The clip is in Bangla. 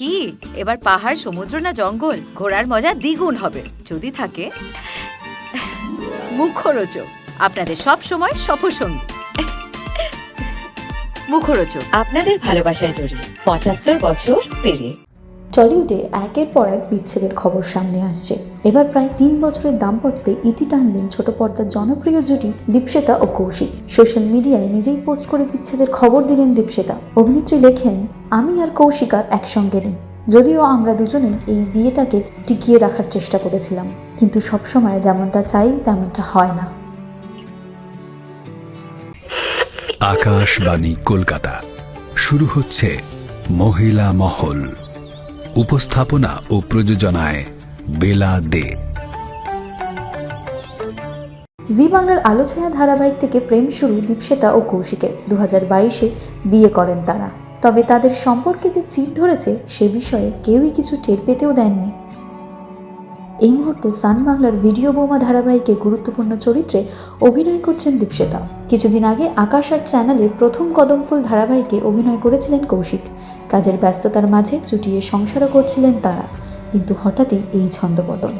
কি? এবার পাহাড় সমুদ্র না জঙ্গল? ঘোরার মজা দ্বিগুণ হবে। যদি থাকে মুখরোচক। আপনাদের সব সময় সফরসঙ্গী। মুখরোচক। আপনাদের ভালোবাসায় জড়িয়ে পঁচাত্তর বছর পেরে টলিউডে একের পর এক বিচ্ছেদের খবর সামনে আসছে। এবার প্রায় তিন বছরের দাম্পত্যে ইতি টানলেন ছোট পর্দার জনপ্রিয় জুটি দীপশ্বেতা ও কৌশিক। সোশ্যাল মিডিয়ায় নিজেই পোস্ট করে বিচ্ছেদের খবর দিলেন দীপশ্বেতা অভিনেত্রী লেখেন, আমি আর কৌশিক আর একসঙ্গে নেই। যদিও আমরা দুজনেই এই বিয়েটাকে টিকিয়ে রাখার চেষ্টা করেছিলাম। কিন্তু সবসময় যেমনটা চাই, তেমনটা হয় না। আকাশবাণী কলকাতা। শুরু হচ্ছে মহিলা মহল। উপস্থাপনা ও প্রযোজনায় বেলা দে জি বাংলার আলোচনা ধারাবাহিক থেকে প্রেম শুরু দীপশ্বেতা ও কৌশিকের। দু হাজার বাইশে বিয়ে করেন তারা। তবে তাদের সম্পর্কে যে চিট ধরেছে সে বিষয়ে কেউই কিছু টের পেতেও দেননি। এই মুহূর্তে সান বাংলার ভিডিও বোমা ধারাবাহিকে গুরুত্বপূর্ণ চরিত্রে অভিনয় করছেন দীপশ্বেতা কিছুদিন আগে আকাশ আর চ্যানেলে প্রথম কদমফুল ধারাবাহিকে অভিনয় করেছিলেন কৌশিক। কাজের ব্যস্ততার মাঝে চুটিয়ে সংসারও করছিলেন তারা। কিন্তু হঠাৎই এই ছন্দপতন।